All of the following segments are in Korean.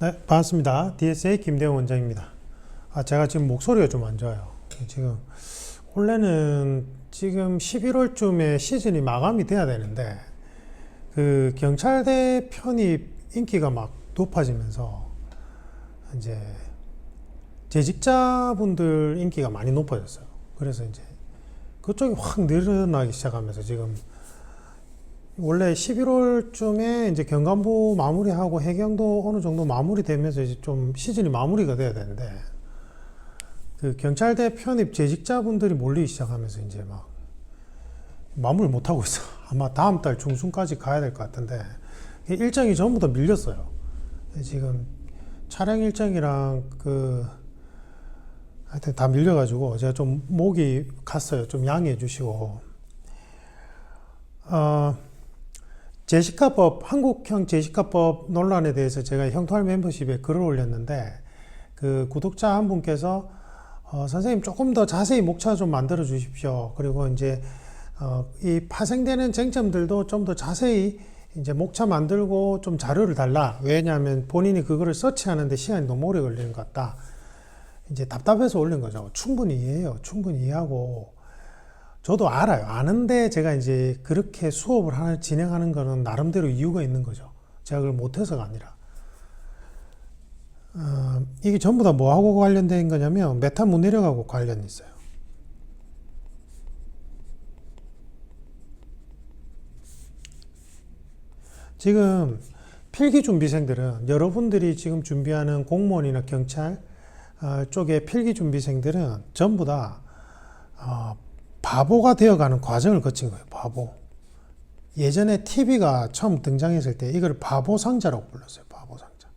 네, 반갑습니다. DSA 김대웅 원장입니다. 아, 제가 지금 목소리가 좀 안 좋아요. 지금 원래는 지금 11월쯤에 시즌이 마감이 돼야 되는데 그 경찰대 편입 인기가 막 높아지면서 이제 재직자분들 인기가 많이 높아졌어요. 그래서 이제 그쪽이 확 늘어나기 시작하면서 지금 원래 11월쯤에 이제 경관부 마무리하고 해경도 어느 정도 마무리되면서 이제 좀 시즌이 마무리가 돼야 되는데 그 경찰대 편입 재직자분들이 몰리기 시작하면서 이제 막 마무리 못 하고 있어. 아마 다음 달 중순까지 가야 될 것 같은데 일정이 전부 다 밀렸어요. 지금 촬영 일정이랑 그 하여튼 다 밀려가지고 제가 좀 목이 갔어요. 좀 양해해 주시고 어. 제시카법 한국형 제시카법 논란에 대해서 제가 형토할 멤버십에 글을 올렸는데 그 구독자 한 분께서 어, 선생님 조금 더 자세히 목차 좀 만들어 주십시오. 그리고 이제 어, 이 파생되는 쟁점들도 좀 더 자세히 이제 목차 만들고 좀 자료를 달라. 왜냐하면 본인이 그거를 서치하는데 시간이 너무 오래 걸리는 것 같다. 이제 답답해서 올린 거죠. 충분히 이해해요. 충분히 이해하고 저도 알아요. 아는데 제가 이제 그렇게 수업을 하나 진행하는 거는 나름대로 이유가 있는 거죠. 제가 그걸 못해서가 아니라. 어, 이게 전부 다 뭐하고 관련된 거냐면 메타 못 내려가고 관련이 있어요. 지금 필기 준비생들은 여러분들이 지금 준비하는 공무원이나 경찰 어, 쪽의 필기 준비생들은 전부 다 어, 바보가 되어가는 과정을 거친 거예요. 바보. 예전에 TV가 처음 등장했을 때 이걸 바보 상자라고 불렀어요. 바보 상자.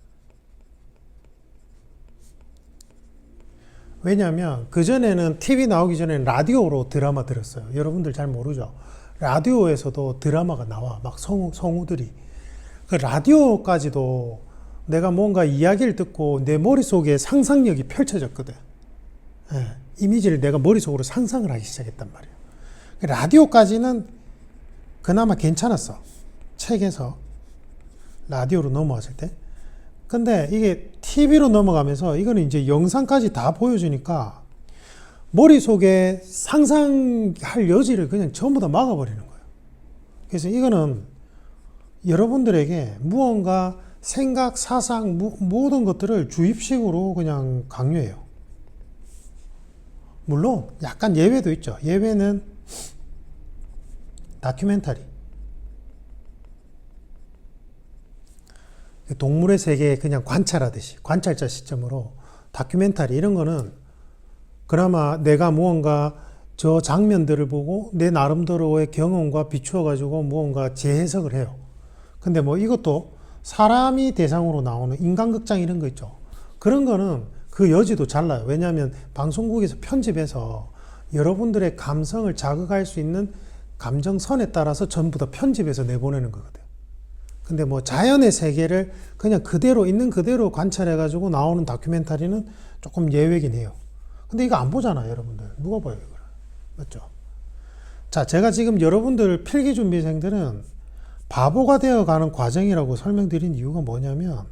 왜냐하면 그 전에는 TV 나오기 전에 라디오로 드라마 들었어요. 여러분들 잘 모르죠. 라디오에서도 드라마가 나와. 막 성우 성우들이 그 라디오까지도 내가 뭔가 이야기를 듣고 내 머릿속에 상상력이 펼쳐졌거든. 예. 이미지를 내가 머릿속으로 상상을 하기 시작했단 말이에요. 라디오까지는 그나마 괜찮았어. 책에서 라디오로 넘어왔을 때. 근데 이게 TV로 넘어가면서 이거는 이제 영상까지 다 보여주니까 머릿속에 상상할 여지를 그냥 전부 다 막아버리는 거예요. 그래서 이거는 여러분들에게 무언가 생각, 사상, 모든 것들을 주입식으로 그냥 강요해요. 물론 약간 예외도 있죠. 예외는 다큐멘터리. 동물의 세계 그냥 관찰하듯이 관찰자 시점으로 다큐멘터리 이런 거는 그나마 내가 무언가 저 장면들을 보고 내 나름대로의 경험과 비추어 가지고 무언가 재해석을 해요. 근데 뭐 이것도 사람이 대상으로 나오는 인간극장 이런 거 있죠. 그런 거는 그 여지도 잘라요. 왜냐하면 방송국에서 편집해서 여러분들의 감성을 자극할 수 있는 감정선에 따라서 전부 다 편집해서 내보내는 거거든. 근데 뭐 자연의 세계를 그냥 그대로 있는 그대로 관찰해 가지고 나오는 다큐멘터리는 조금 예외긴 해요. 근데 이거 안 보잖아, 여러분들. 누가 봐요, 이걸? 맞죠? 자, 제가 지금 여러분들 필기 준비생들은 바보가 되어 가는 과정이라고 설명드린 이유가 뭐냐면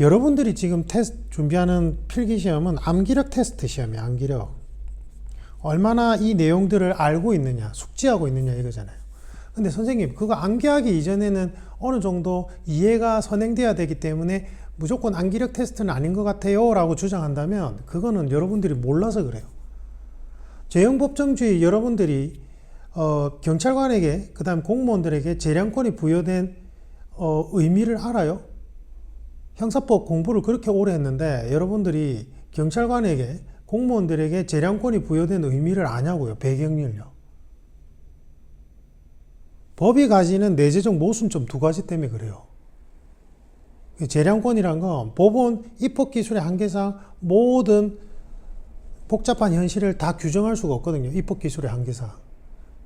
여러분들이 지금 테스트 준비하는 필기 시험은 암기력 테스트 시험이에요. 암기력. 얼마나 이 내용들을 알고 있느냐, 숙지하고 있느냐 이거잖아요. 근데 선생님, 그거 암기하기 이전에는 어느 정도 이해가 선행돼야 되기 때문에 무조건 암기력 테스트는 아닌 것 같아요. 라고 주장한다면 그거는 여러분들이 몰라서 그래요. 재형법정주의 여러분들이 어, 경찰관에게, 그 다음 공무원들에게 재량권이 부여된 어, 의미를 알아요? 형사법 공부를 그렇게 오래 했는데 여러분들이 경찰관에게 공무원들에게 재량권이 부여된 의미를 아냐고요. 배경을요. 법이 가지는 내재적 모순점 두 가지 때문에 그래요. 재량권이란 건 법원 입법 기술의 한계상 모든 복잡한 현실을 다 규정할 수가 없거든요. 입법 기술의 한계상.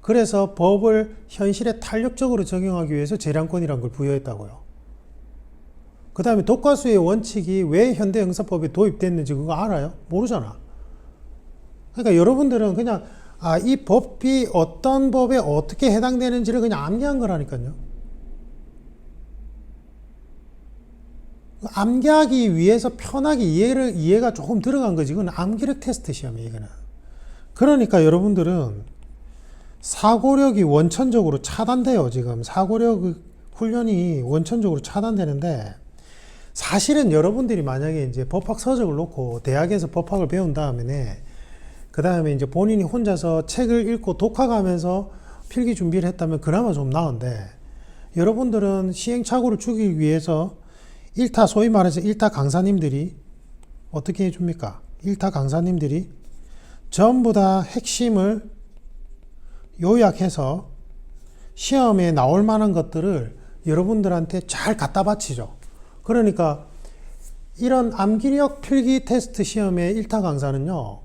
그래서 법을 현실에 탄력적으로 적용하기 위해서 재량권이란 걸 부여했다고요. 그 다음에 독과수의 원칙이 왜 현대 형사법에 도입됐는지 그거 알아요? 모르잖아. 그러니까 여러분들은 그냥 아, 이 법이 어떤 법에 어떻게 해당되는지를 그냥 암기한 거라니까요. 암기하기 위해서 편하게 이해를, 이해가 조금 들어간 거지. 이건 암기력 테스트 시험이에요, 이거는. 그러니까 여러분들은 사고력이 원천적으로 차단돼요, 지금. 사고력 훈련이 원천적으로 차단되는데, 사실은 여러분들이 만약에 이제 법학 서적을 놓고 대학에서 법학을 배운 다음에, 그 다음에 이제 본인이 혼자서 책을 읽고 독학하면서 필기 준비를 했다면 그나마 좀 나은데, 여러분들은 시행착오를 주기 위해서 일타 소위 말해서 일타 강사님들이 어떻게 해줍니까? 일타 강사님들이 전부 다 핵심을 요약해서 시험에 나올 만한 것들을 여러분들한테 잘 갖다 바치죠. 그러니까 이런 암기력 필기 테스트 시험의 일타 강사는요,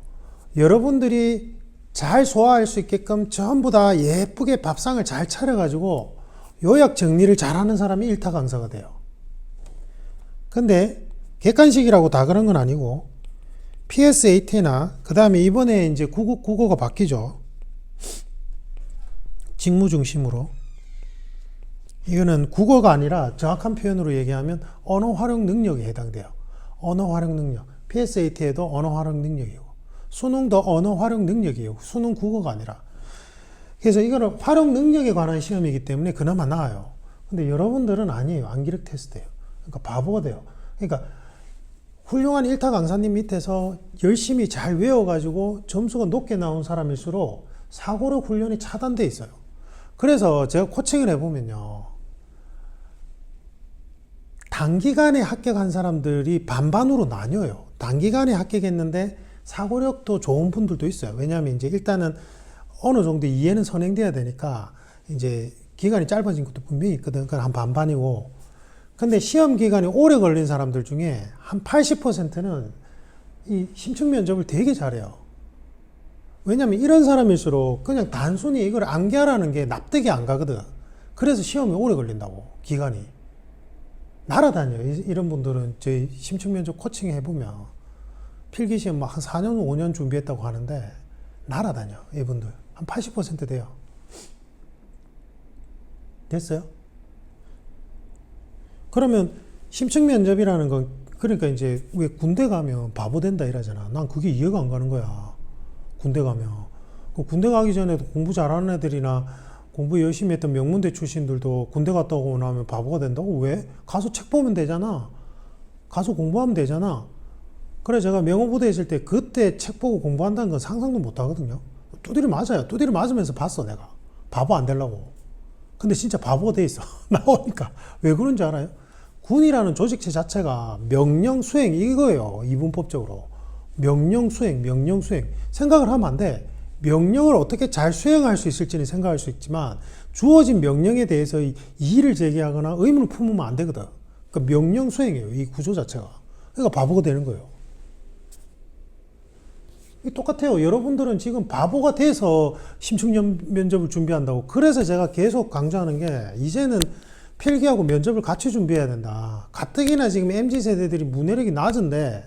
여러분들이 잘 소화할 수 있게끔 전부 다 예쁘게 밥상을 잘 차려가지고 요약 정리를 잘하는 사람이 일타 강사가 돼요. 근데 객관식이라고 다 그런 건 아니고 PSAT나 그 다음에 이번에 이제 국어, 국어가 바뀌죠. 직무 중심으로. 이거는 국어가 아니라 정확한 표현으로 얘기하면 언어 활용 능력에 해당돼요. 언어 활용 능력. PSAT에도 언어 활용 능력이고 수능도 언어 활용 능력이에요. 수능 국어가 아니라. 그래서 이거는 활용 능력에 관한 시험이기 때문에 그나마 나아요. 근데 여러분들은 아니에요. 암기력 테스트예요. 그러니까 바보가 돼요. 그러니까 훌륭한 일타 강사님 밑에서 열심히 잘 외워가지고 점수가 높게 나온 사람일수록 사고력 훈련이 차단돼 있어요. 그래서 제가 코칭을 해보면요. 단기간에 합격한 사람들이 반반으로 나뉘어요. 단기간에 합격했는데 사고력도 좋은 분들도 있어요. 왜냐하면 이제 일단은 어느 정도 이해는 선행돼야 되니까 이제 기간이 짧아진 것도 분명히 있거든. 그건 한 반반이고. 근데 시험 기간이 오래 걸린 사람들 중에 한 80%는 이 심층 면접을 되게 잘해요. 왜냐면 이런 사람일수록 그냥 단순히 이걸 암기하라는 게 납득이 안 가거든. 그래서 시험이 오래 걸린다고, 기간이. 날아다녀요. 이- 이런 분들은 저희 심층 면접 코칭 해보면 필기시험 막 한 4년, 5년 준비했다고 하는데 날아다녀, 이분들. 한 80% 돼요. 됐어요? 그러면 심층 면접이라는 건 그러니까 이제 왜 군대 가면 바보 된다 이러잖아. 난 그게 이해가 안 가는 거야. 군대 가면. 그 군대 가기 전에도 공부 잘하는 애들이나 공부 열심히 했던 명문대 출신들도 군대 갔다 오고 나면 바보가 된다고? 왜? 가서 책 보면 되잖아. 가서 공부하면 되잖아. 그래 제가 명호부대 있을 때 그때 책 보고 공부한다는 건 상상도 못 하거든요. 두드리 맞아요. 두드리 맞으면서 봤어 내가. 바보 안 되려고. 근데 진짜 바보가 돼 있어. 나오니까. 왜 그런지 알아요? 군이라는 조직체 자체가 명령 수행 이거예요. 이분법적으로. 명령 수행, 명령 수행. 생각을 하면 안 돼. 명령을 어떻게 잘 수행할 수 있을지는 생각할 수 있지만 주어진 명령에 대해서 이- 이의를 제기하거나 의문을 품으면 안 되거든. 그러니까 명령 수행이에요. 이 구조 자체가. 그러니까 바보가 되는 거예요. 이 똑같아요. 여러분들은 지금 바보가 돼서 심층 면접을 준비한다고. 그래서 제가 계속 강조하는 게 이제는 필기하고 면접을 같이 준비해야 된다. 가뜩이나 지금 MZ 세대들이 문해력이 낮은데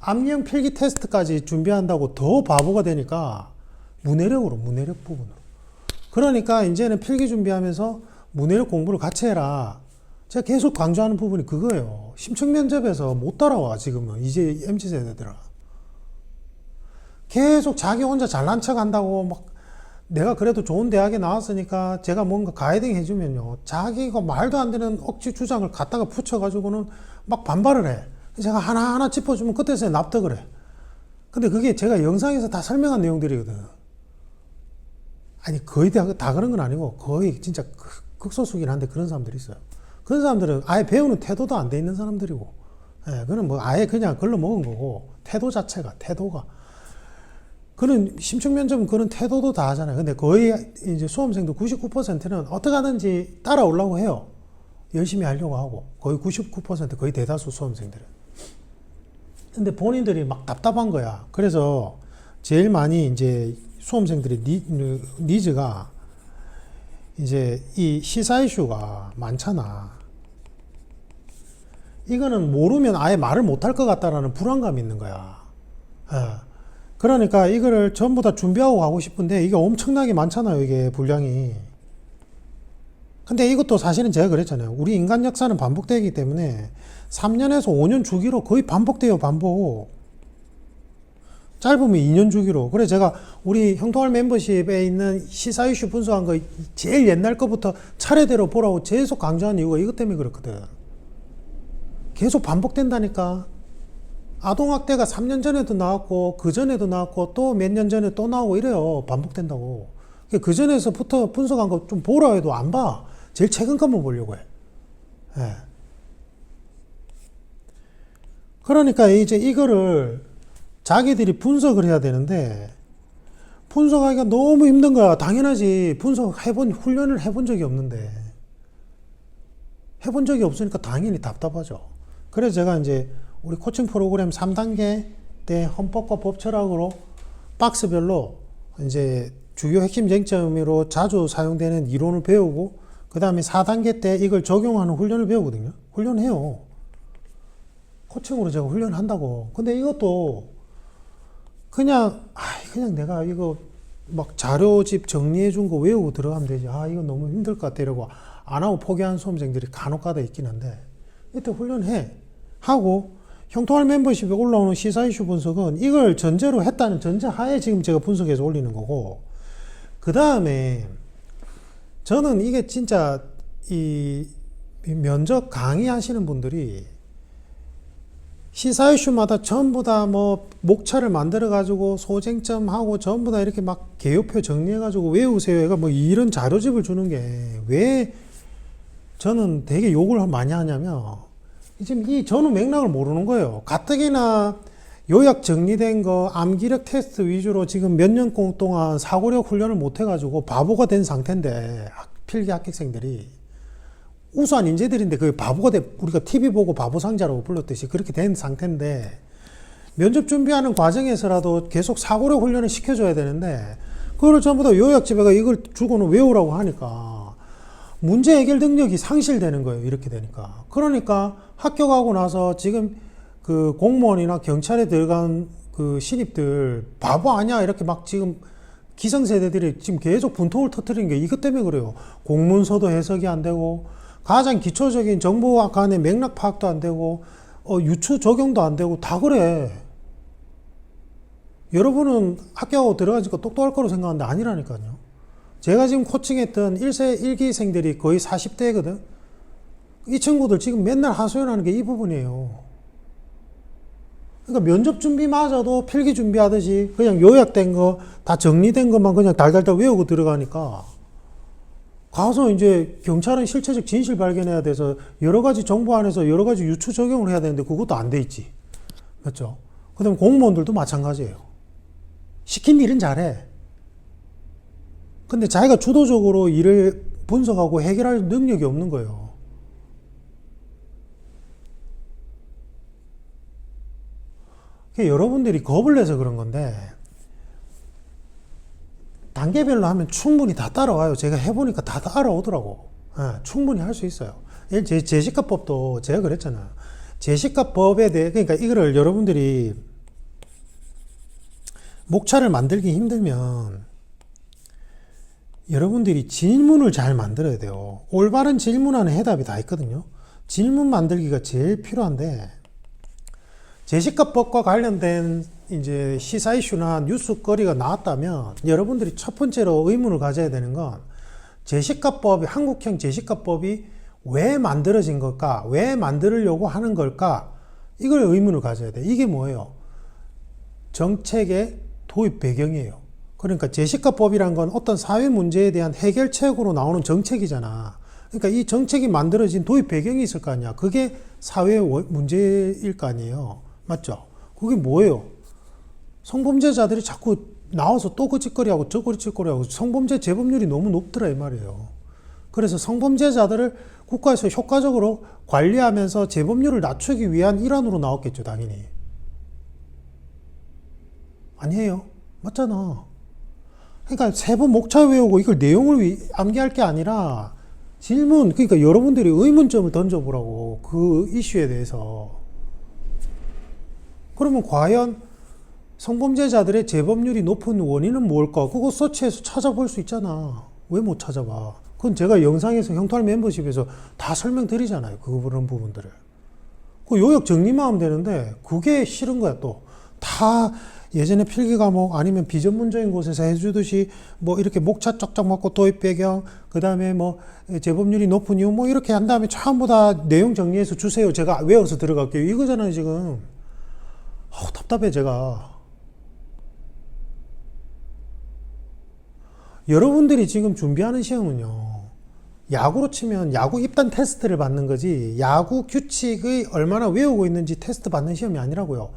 암기형 필기 테스트까지 준비한다고 더 바보가 되니까 문해력으로 문해력 부분으로. 그러니까 이제는 필기 준비하면서 문해력 공부를 같이 해라. 제가 계속 강조하는 부분이 그거예요. 심층 면접에서 못 따라와 지금은 이제 MZ 세대들은. 계속 자기 혼자 잘난 척 한다고 막 내가 그래도 좋은 대학에 나왔으니까 제가 뭔가 가이딩 해주면요. 자기가 말도 안 되는 억지 주장을 갖다가 붙여가지고는 막 반발을 해. 제가 하나하나 짚어주면 그때서야 납득을 해. 근데 그게 제가 영상에서 다 설명한 내용들이거든. 아니, 거의 다, 다 그런 건 아니고 거의 진짜 극- 극소수긴 한데 그런 사람들이 있어요. 그런 사람들은 아예 배우는 태도도 안 돼 있는 사람들이고, 예, 그는 뭐 아예 그냥 걸러 먹은 거고, 태도 자체가, 태도가. 그런 심층 면접은 그런 태도도 다 하잖아요. 근데 거의 이제 수험생도 99%는 어떻게 하든지 따라오려고 해요. 열심히 하려고 하고 거의 99% 거의 대다수 수험생들은. 근데 본인들이 막 답답한 거야. 그래서 제일 많이 이제 수험생들의 니, 니즈가 이제 이 시사 이슈가 많잖아. 이거는 모르면 아예 말을 못할 것 같다라는 불안감이 있는 거야. 예. 그러니까 이거를 전부 다 준비하고 가고 싶은데 이게 엄청나게 많잖아요. 이게 분량이. 근데 이것도 사실은 제가 그랬잖아요. 우리 인간 역사는 반복되기 때문에 3년에서 5년 주기로 거의 반복돼요, 반복. 짧으면 2년 주기로. 그래 제가 우리 형통할 멤버십에 있는 시사 이슈 분석한 거 제일 옛날 거부터 차례대로 보라고 계속 강조한 이유가 이것 때문에 그렇거든. 계속 반복된다니까. 아동학대가 3년 전에도 나왔고 그 전에도 나왔고 또 몇 년 전에 또 나오고 이래요. 반복된다고. 그 전에서부터 분석한 거 좀 보라 해도 안 봐. 제일 최근 것만 보려고 해. 예. 그러니까 이제 이거를 자기들이 분석을 해야 되는데 분석하기가 너무 힘든 거야. 당연하지. 분석해본 훈련을 해본 적이 없는데 해본 적이 없으니까 당연히 답답하죠. 그래서 제가 이제 우리 코칭 프로그램 3단계 때 헌법과 법 철학으로 박스별로 이제 주요 핵심 쟁점으로 자주 사용되는 이론을 배우고 그 다음에 4단계 때 이걸 적용하는 훈련을 배우거든요. 훈련해요. 코칭으로 제가 훈련한다고. 근데 이것도 그냥 아 그냥 내가 이거 막 자료집 정리해 준 거 외우고 들어가면 되지. 아 이거 너무 힘들 것 같아 이러고 안 하고 포기한 수험생들이 간혹 가다 있긴 한데 이때 훈련해 하고 형통할 멤버십에 올라오는 시사 이슈 분석은 이걸 전제로 했다는 전제 하에 지금 제가 분석해서 올리는 거고 그 다음에 저는 이게 진짜 이 면접 강의하시는 분들이 시사 이슈마다 전부 다 뭐 목차를 만들어 가지고 소쟁점 하고 전부 다 이렇게 막 개요표 정리해 가지고 외우세요. 얘가 뭐 이런 자료집을 주는 게 왜 저는 되게 욕을 많이 하냐면 지금 이 저는 맥락을 모르는 거예요. 가뜩이나 요약 정리된 거 암기력 테스트 위주로 지금 몇 년 동안 사고력 훈련을 못 해가지고 바보가 된 상태인데 학- 필기 합격생들이 우수한 인재들인데 그 바보가 돼 우리가 TV 보고 바보 상자라고 불렀듯이 그렇게 된 상태인데 면접 준비하는 과정에서라도 계속 사고력 훈련을 시켜줘야 되는데 그거를 전부 다 요약집에가 이걸 주고는 외우라고 하니까 문제 해결 능력이 상실되는 거예요. 이렇게 되니까. 그러니까 합격하고 나서 지금 그 공무원이나 경찰에 들어간 그 신입들 바보 아니야 이렇게 막 지금 기성세대들이 지금 계속 분통을 터트리는 게 이것 때문에 그래요. 공문서도 해석이 안 되고 가장 기초적인 정보 간의 맥락 파악도 안 되고 어, 유추 적용도 안 되고 다 그래. 여러분은 합격하고 들어가니까 똑똑할 거로 생각하는데 아니라니까요. 제가 지금 코칭했던 1세 1기생들이 거의 40대거든. 이 친구들 지금 맨날 하소연하는 게 이 부분이에요. 그러니까 면접 준비마저도 필기 준비하듯이 그냥 요약된 거, 다 정리된 것만 그냥 달달달 외우고 들어가니까 가서 이제 경찰은 실체적 진실 발견해야 돼서 여러 가지 정보 안에서 여러 가지 유추 적용을 해야 되는데 그것도 안 돼 있지. 맞죠? 그 다음에 공무원들도 마찬가지예요. 시킨 일은 잘해. 근데 자기가 주도적으로 일을 분석하고 해결할 능력이 없는 거예요. 그게 여러분들이 겁을 내서 그런 건데, 단계별로 하면 충분히 다 따라와요. 제가 해보니까 다 따라오더라고. 예, 충분히 할 수 있어요. 예, 제, 제시가법도 제가 그랬잖아요. 제시가법에 대해, 그러니까 이거를 여러분들이 목차를 만들기 힘들면 여러분들이 질문을 잘 만들어야 돼요. 올바른 질문 안에 해답이 다 있거든요. 질문 만들기가 제일 필요한데 제시가법과 관련된 이제 시사 이슈나 뉴스거리가 나왔다면 여러분들이 첫 번째로 의문을 가져야 되는 건 제시가법이 한국형 제시가법이 왜 만들어진 걸까? 왜 만들려고 하는 걸까? 이걸 의문을 가져야 돼. 이게 뭐예요? 정책의 도입 배경이에요. 그러니까 제시가법이란 건 어떤 사회 문제에 대한 해결책으로 나오는 정책이잖아. 그러니까 이 정책이 만들어진 도입 배경이 있을 거 아니야. 그게 사회 문제일 거 아니에요. 맞죠? 그게 뭐예요? 성범죄자들이 자꾸 나와서 또 그 짓거리하고 저그 짓거리하고 성범죄 재범률이 너무 높더라 이 말이에요. 그래서 성범죄자들을 국가에서 효과적으로 관리하면서 재범률을 낮추기 위한 일환으로 나왔겠죠, 당연히. 아니에요. 맞잖아. 그러니까 세번 목차 외우고 이걸 내용을 위- 암기할 게 아니라 질문, 그러니까 여러분들이 의문점을 던져보라고 그 이슈에 대해서. 그러면 과연 성범죄자들의 재범률이 높은 원인은 뭘까? 그거 서치해서 찾아볼 수 있잖아. 왜 못 찾아봐? 그건 제가 영상에서 형탈 멤버십에서 다 설명드리잖아요. 그 그런 부분들을. 그 요약 정리만 하면 되는데 그게 싫은 거야 또. 다 예전에 필기 과목 아니면 비전문적인 곳에서 해주듯이 뭐 이렇게 목차 쩍쩍 먹고 도입 배경 그 다음에 뭐 재범률이 높은 이유 뭐 이렇게 한 다음에 전부 다 내용 정리해서 주세요. 제가 외워서 들어갈게요. 이거잖아요 지금. 아우 답답해 제가. 여러분들이 지금 준비하는 시험은요. 야구로 치면 야구 입단 테스트를 받는 거지 야구 규칙의 얼마나 외우고 있는지 테스트 받는 시험이 아니라고요.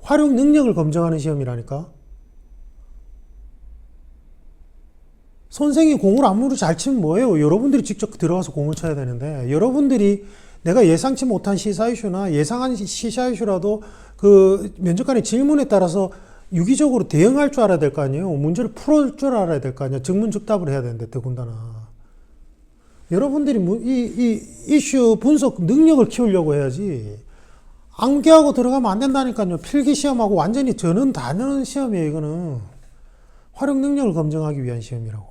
활용 능력을 검증하는 시험이라니까. 선생이 공을 아무리 잘 치면 뭐예요? 여러분들이 직접 들어가서 공을 쳐야 되는데 여러분들이 내가 예상치 못한 시사 이슈나 예상한 시사 이슈라도 그 면접관의 질문에 따라서 유기적으로 대응할 줄 알아야 될 거 아니에요. 문제를 풀을 줄 알아야 될 거 아니에요. 증문즉답을 해야 되는데 더군다나. 여러분들이 무- 이, 이 이슈 분석 능력을 키우려고 해야지. 암기하고 들어가면 안 된다니까요. 필기 시험하고 완전히 저는 다른 시험이에요. 이거는 활용 능력을 검증하기 위한 시험이라고.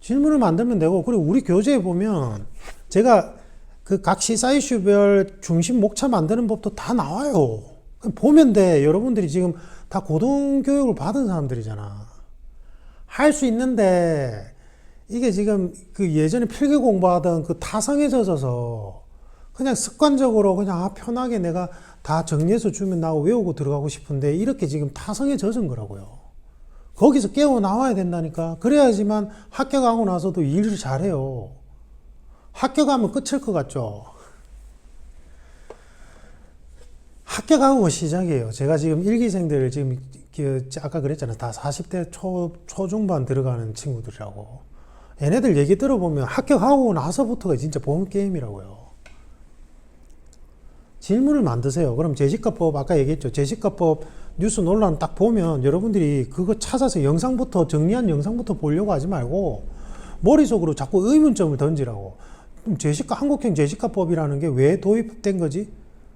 질문을 만들면 되고 그리고 우리 교재에 보면 제가 그 각 시사 이슈별 중심 목차 만드는 법도 다 나와요. 보면 돼. 여러분들이 지금 다 고등교육을 받은 사람들이잖아. 할 수 있는데 이게 지금 그 예전에 필기 공부하던 그 타성에 젖어서 그냥 습관적으로 그냥 아, 편하게 내가 다 정리해서 주면 나고 외우고 들어가고 싶은데 이렇게 지금 타성에 젖은 거라고요. 거기서 깨어 나와야 된다니까. 그래야지만 합격하고 나서도 일을 잘해요. 합격하면 끝일 것 같죠? 합격하고 시작이에요. 제가 지금 일기생들 지금 그 아까 그랬잖아요. 다 40대 초, 초중반 들어가는 친구들이라고. 얘네들 얘기 들어보면 합격하고 나서부터가 진짜 본 게임이라고요. 질문을 만드세요. 그럼 제시가법 아까 얘기했죠. 제시가법 뉴스 논란 딱 보면 여러분들이 그거 찾아서 영상부터 정리한 영상부터 보려고 하지 말고 머릿속으로 자꾸 의문점을 던지라고. 그럼 제시가 한국형 제시가법이라는 게 왜 도입된 거지?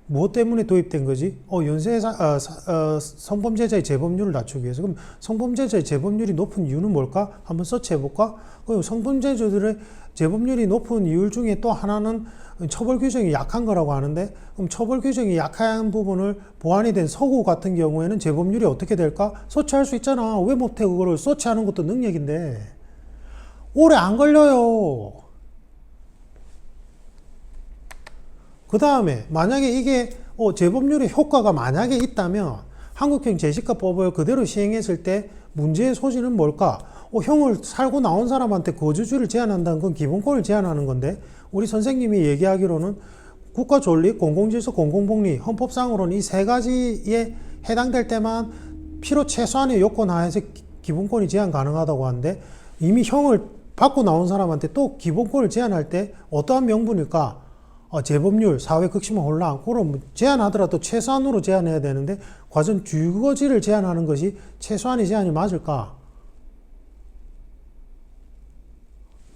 무엇 때문에 도입된 거지? 어, 연쇄 사, 어, 사- 어, 성범죄자의 재범률을 낮추기 위해서. 그럼 성범죄자의 재범률이 높은 이유는 뭘까? 한번 서치해볼까? 그럼 성범죄자들의 재범률이 높은 이유 중에 또 하나는 처벌 규정이 약한 거라고 하는데, 그럼 처벌 규정이 약한 부분을 보완이 된 서구 같은 경우에는 재범률이 어떻게 될까? 서치할 수 있잖아. 왜 못해? 그거를 서치하는 것도 능력인데. 오래 안 걸려요. 그 다음에 만약에 이게 어, 재범률의 효과가 만약에 있다면 한국형 제시가법을 그대로 시행했을 때 문제의 소지는 뭘까? 어, 형을 살고 나온 사람한테 거주주를 제한한다는 건 기본권을 제한하는 건데 우리 선생님이 얘기하기로는 국가 존립, 공공질서, 공공복리, 헌법상으로는 이 세 가지에 해당될 때만 필요 최소한의 요건 하에서 기- 기본권이 제한 가능하다고 하는데 이미 형을 받고 나온 사람한테 또 기본권을 제한할 때 어떠한 명분일까? 어, 재범률, 사회 극심한 혼란, 그럼 제한하더라도 최소한으로 제한해야 되는데 과연 주거지를 제한하는 것이 최소한의 제한이 맞을까?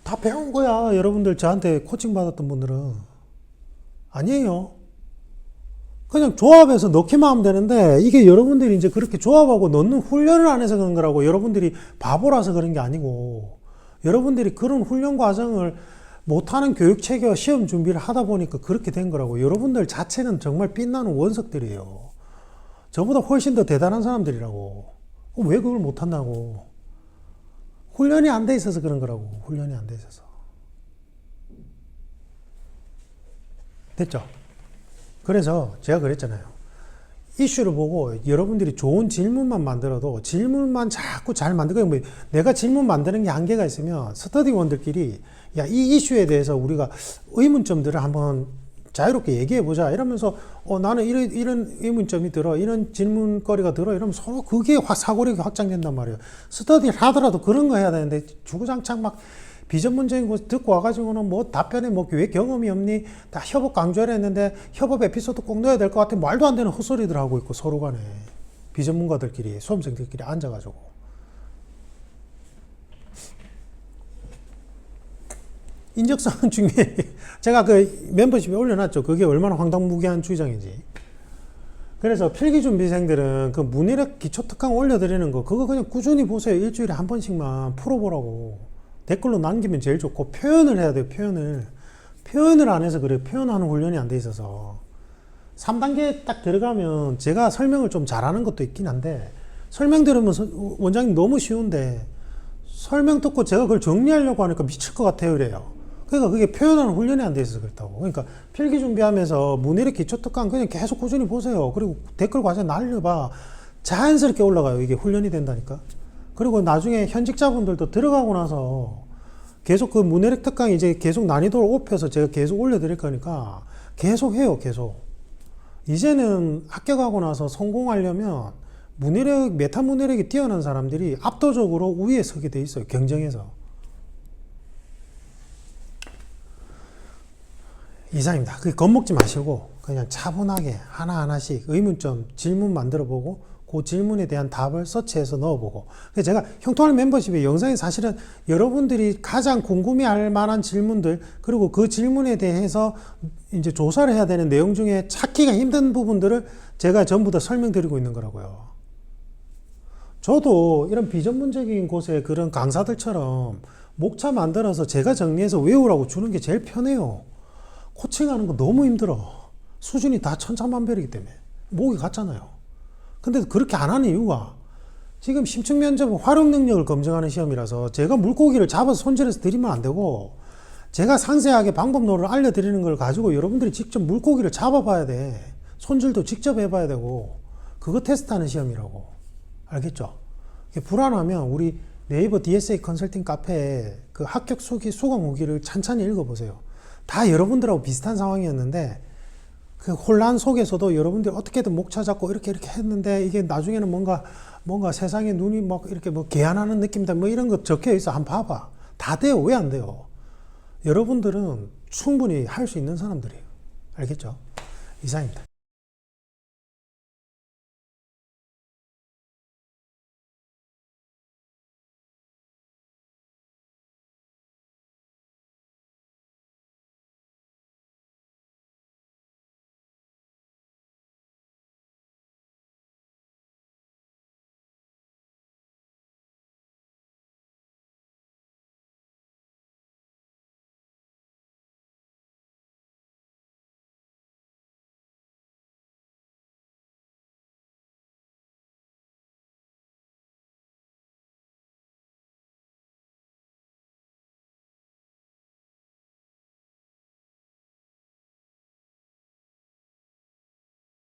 다 배운 거야. 여러분들 저한테 코칭 받았던 분들은 아니에요. 그냥 조합해서 넣기만 하면 되는데 이게 여러분들이 이제 그렇게 조합하고 넣는 훈련을 안 해서 그런 거라고 여러분들이 바보라서 그런 게 아니고 여러분들이 그런 훈련 과정을 못하는 교육 체계와 시험 준비를 하다 보니까 그렇게 된 거라고 여러분들 자체는 정말 빛나는 원석들이에요. 저보다 훨씬 더 대단한 사람들이라고. 왜 그걸 못한다고? 훈련이 안 돼 있어서 그런 거라고. 훈련이 안 돼 있어서. 됐죠? 그래서 제가 그랬잖아요. 이슈를 보고 여러분들이 좋은 질문만 만들어도 질문만 자꾸 잘 만들고 뭐 내가 질문 만드는 게 한계가 있으면 스터디원들끼리 야 이 이슈에 대해서 우리가 의문점들을 한번 자유롭게 얘기해 보자 이러면서 어 나는 이런 이런 의문점이 들어 이런 질문거리가 들어 이러면 서로 그게 확 사고력이 확장된단 말이에요. 스터디를 하더라도 그런 거 해야 되는데 주구장창 막 비전문적인 거 듣고 와가지고는 뭐 답변에 뭐 왜 경험이 없니? 다 협업 강조를 했는데 협업 에피소드 꼭 넣어야 될 것 같아. 말도 안 되는 헛소리들 하고 있고 서로 간에 비전문가들끼리 수험생들끼리 앉아가지고 인적성은 중요해. 제가 그 멤버십에 올려놨죠. 그게 얼마나 황당무계한 주장인지. 그래서 필기준비생들은 그 문해력 기초특강 올려드리는 거 그거 그냥 꾸준히 보세요. 일주일에 한 번씩만 풀어보라고. 댓글로 남기면 제일 좋고 표현을 해야 돼요. 표현을. 표현을 안 해서 그래요. 표현하는 훈련이 안 돼 있어서. 3단계 딱 들어가면 제가 설명을 좀 잘하는 것도 있긴 한데 설명 들으면 서- 원장님 너무 쉬운데 설명 듣고 제가 그걸 정리하려고 하니까 미칠 것 같아요 그래요. 그러니까 그게 표현하는 훈련이 안 돼 있어서 그렇다고. 그러니까 필기 준비하면서 문해력 기초특강 그냥 계속 꾸준히 보세요. 그리고 댓글 과제 날려봐. 자연스럽게 올라가요. 이게 훈련이 된다니까. 그리고 나중에 현직자분들도 들어가고 나서 계속 그 문해력 특강 이제 계속 난이도를 높여서 제가 계속 올려드릴 거니까 계속 해요. 계속. 이제는 합격하고 나서 성공하려면 문해력, 메타 문해력이 뛰어난 사람들이 압도적으로 우위에 서게 돼 있어요. 경쟁에서. 이상입니다. 그 겁먹지 마시고 그냥 차분하게 하나하나씩 의문점 질문 만들어 보고 그 질문에 대한 답을 서치해서 넣어보고 제가 형통할 멤버십의 영상에 사실은 여러분들이 가장 궁금해할 만한 질문들 그리고 그 질문에 대해서 이제 조사를 해야 되는 내용 중에 찾기가 힘든 부분들을 제가 전부 다 설명드리고 있는 거라고요. 저도 이런 비전문적인 곳에 그런 강사들처럼 목차 만들어서 제가 정리해서 외우라고 주는 게 제일 편해요. 코칭하는 거 너무 힘들어. 수준이 다 천차만별이기 때문에. 목이 같잖아요. 근데 그렇게 안 하는 이유가 지금 심층 면접 활용 능력을 검증하는 시험이라서 제가 물고기를 잡아서 손질해서 드리면 안 되고 제가 상세하게 방법론을 알려드리는 걸 가지고 여러분들이 직접 물고기를 잡아봐야 돼. 손질도 직접 해봐야 되고 그거 테스트하는 시험이라고. 알겠죠? 불안하면 우리 네이버 DSA 컨설팅 카페에 그 합격 수기 수강 후기를 찬찬히 읽어보세요. 다 여러분들하고 비슷한 상황이었는데 그 혼란 속에서도 여러분들이 어떻게든 목 찾았고 이렇게 이렇게 했는데 이게 나중에는 뭔가 뭔가 세상에 눈이 막 이렇게 뭐 개안하는 느낌이다 뭐 이런 거 적혀 있어. 한번 봐봐. 다 돼요. 왜 안 돼요? 여러분들은 충분히 할 수 있는 사람들이에요. 알겠죠? 이상입니다